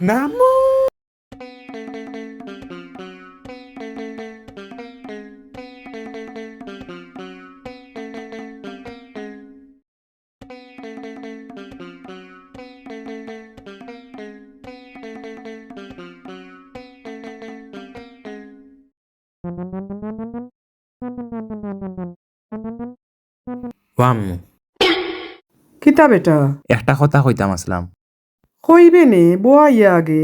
নামো। আম্মু কিতা বেটা একটা কথা কইতাম আসলাম। কইবে নে বয়া ইয়া আগে।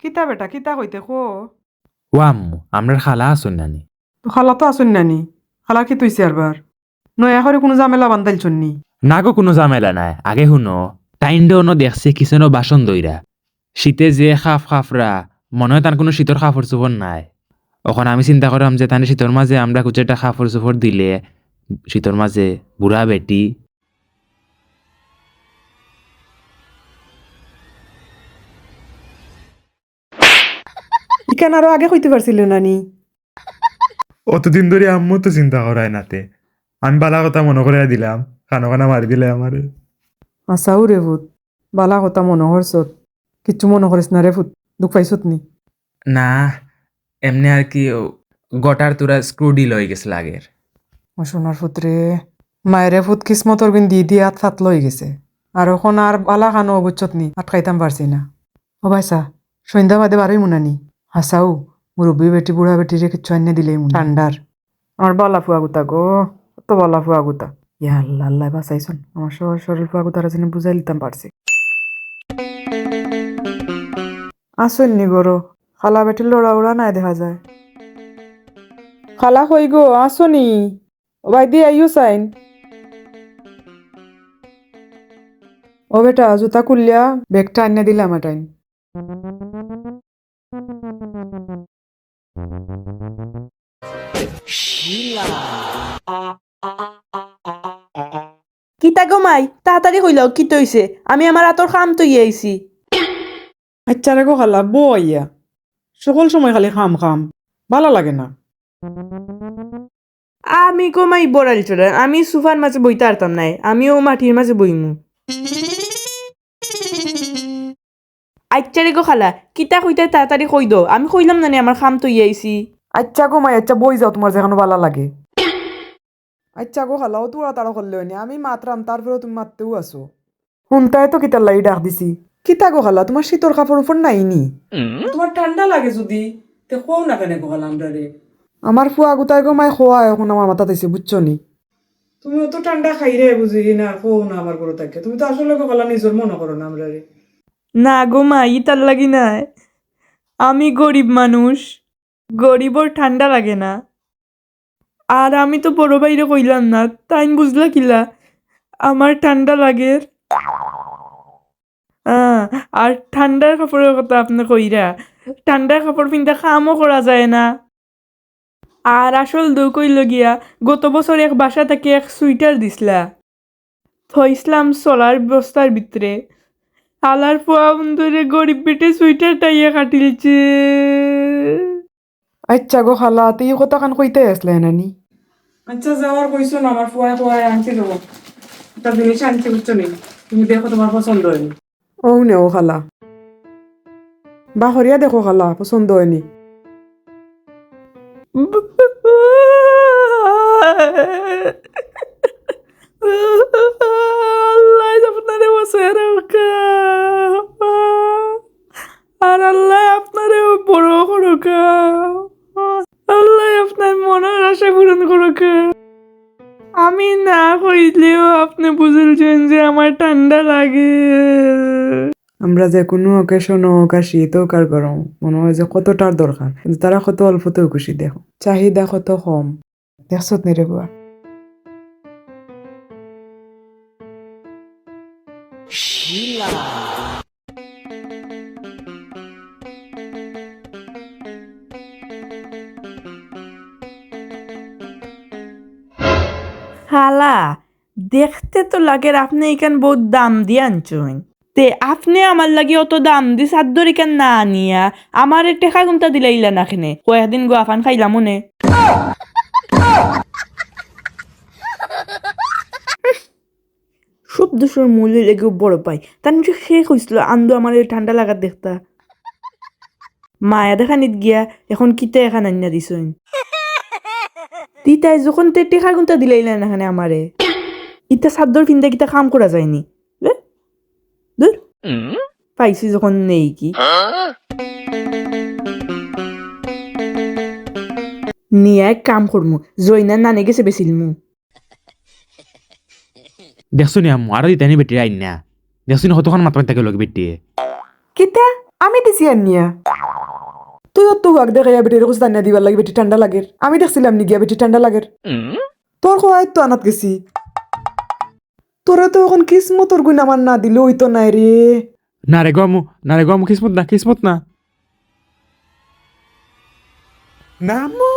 কিতা বেটা কিতা কইতে খো ও আম্মু আমরার খালা আসুন নানি। খালা তো আসুন নানি খালা কি তুইছে আরবার নয়া করে কোনো ঝামেলা বান্ধাইলছন নি। নাগো কোনো ঝামেলা নাই আগে শুনো। টাইন্ডে অন্য দেখছে কিচেনও বাসন দইরা। শীতে যে খাফ খাফরা মনে হয় তার কোনো শীতর কাপড় চোপড় নাই। এখন আমি চিন্তা করলাম যে তাহলে শীতর মাঝে আমরা একটা কাপড় চোপড় দিলে শীতর মাঝে বুড়া বেটি। ইকান আরও আগে কইতে পারছিল নানি? অতদিন ধরে আম্মু তো চিন্তা করায় নাতে। আমি বালা কথা মনে করে দিলাম খানো খানা মারি দিলে আমার। আসাও রে ভূত বালা কথা মনে হরছত কিচ্ছু মনে করিস না রে ভূত দুঃখ পাইছত নি? না এমনি আর কি গটার তোরা স্ক্রু ডিল হয়ে গেছে আগের ও সোনার ফুতরে মায়েরে ফুত কিসমতর বিন দি দিয়ে হাত ফাত লই গেছে। আর এখন আর বালা খানো অবুচ্ছত নি আটকাইতাম পারছি না। ও ভাইসা সন্ধ্যা বাদে বারোই মুনানি হাসাও মুরব্বী বেটি বুড়া বেটি রে কিচ্ছু আনিয়ে দিলেই মুন। ঠান্ডার আমার বালা ফুয়া গুতা গো কত বালা ফুয়া গুতা। ইয়া আল্লাহ আল্লাহ বাঁচাইছন আমার সবার শরীর ফুয়া গুতার জন্য বুঝাই লিতাম পারছি আসুন নি গরো খালা বেটির লড়া উড়া নাই দেখা যায়। খালা কই গো আসনি। ও ভাই দিয়ে আইও সাইন ও বেটা জুতা খুললিয়া ব্যাগটা আনিয়ে দিলাম টাইম। কিতা গো মাই তাড়াতাড়ি হইল কি তৈছে? আমি আমার আতর খাম তৈ আইছি। আচ্ছা রে গো খালা বইয়া সকল সময় খালি খাম খাম ভালো লাগে না। আমি গো মাই বড়াল চড়া আমি সুফার মাঝে বইতে পারতাম নাই আমিও মাটির মাঝে বইমু। আচ্ছা রে গো খালা কিতা কইতে তাড়াতাড়ি কই দো আমি কইলাম না আমার খাম তৈ আইছি। আচ্ছা গো মাই আচ্ছা বই যাও তোমার যেখানে ভালো লাগে। আচ্ছা গো খালা ও তোরা তাড়া করলে হয়নি আমি মাতরাম তারপরে তুমি মারতেও আসো শুনতাই তো কিতার লাগি ডাক দিছি। কিতা গো খালা তোমার শীতর কাপড় উপর নাইনি তোমার ঠান্ডা লাগে যদি তে খোও না কেন গো খালা আমরা রে আমার ফুয়া গুতাই গো মাই খোয়া এখন আমার মাথা দিছে বুঝছ নি? তুমি অত ঠান্ডা খাই রে বুঝি না খোও না আমার গরু থাকে তুমি তো আসলে গো খালা নিজের মনে করো না আমরা রে না গো মাই তার লাগি নাই। আমি গরিব মানুষ গরিবর ঠান্ডা লাগে না। আর আমি তো বড় বাইরে কইলাম না তাই বুঝলা কিলা আমার ঠান্ডা লাগে। আহ, আর ঠান্ডার কাপড়ের কথা আপনি কইরা ঠান্ডার কাপড় পিনতে কামও করা যায় না। আর আসল দৌ কইল গিয়া গত বছর এক বাসা থেকে এক সুইটার দিছিলা থইসলাম চলার বস্তার ভিতরে। আলার পোয়া বন্ধুরে গরিব বেটে সুইটার টাইয়া কাটিলছে। আচ্ছা গো খালা তুই কথা কান কইতে আসলে নানি? আচ্ছা যাওয়ার কইছো না আমার ফুয়ায় ফুয়ায় আনছি দেবো একটা জিনিস আনছি বুঝছ নি? তুমি দেখো তোমার পছন্দ হয়নি। ও নে ও খালা। বাহরিয়া দেখো খালা পছন্দ হয়নি। আল্লাহ, আপনারে রাখা। আর আল্লাহ আপনারে বড় করুকা। আল্লাহ আপনার মনের আশা পূরণ করুকা। আমি না কইলেও আপনি বুঝেলছেন যে আমার ঠান্ডা লাগে। আমরা যে কোনো অকেশন হোক আর শীত হোক গরম, মনে হয় যে কতটার দরকার। কিন্তু তারা কত অল্পতেও খুশি, দেখো। চাহিদা কত কম। দেখছ নি রে বুয়া খালা দেখতে তো লাগে আপনি এখান বহুত দাম দিয়ে আনছেন। তে আপনি আমার লাগে অত দাম দি সাদ্দর এখান না আনিয়া? আমার টেকা গুমটা দিলাইলা না খেনে। কয়েকদিন গো আফান খাইলাম মনে। সব দোষের মূল্য লেগে বড় পাই। তার নিচে শেষ হয়েছিল আন্দো আমার ঠান্ডা লাগার দেখতা মায়া দেখানিত গিয়া, এখন কিতা এখান আন্না দিছইন? তুই তাই যখন তে টেকা গুনতা দিলাইলেন এখানে আমারে। ইতা সাদ্দর ফিন্দা কিতা কাম করা যায়নি। পাইছি যখন নেই কি? নিয়ে এক কাম করমু জয়নার নানে গেছে বেছিলমু দেখছ নি আম্মু আরও দিতানি বেটি আইন না। দেখছ নি কতক্ষণ মাত থাকে লোক বেটিয়ে কিতা? আমি দিছি আনিয়া তুই তো হুয়াক দেখে বেটির কুছ দানিয়া দিবার লাগে বেটি ঠান্ডা লাগে আমি দেখছিলাম নি গিয়া বেটি ঠান্ডা লাগে তোর খোয়াই তো আনাত গেছি? তোরা তো এখন কিসমতর গুণ আমার না দিলে ওই তো নাই রে। না রে গমু না রে গমু কিসমত না কিসমত না। নামো।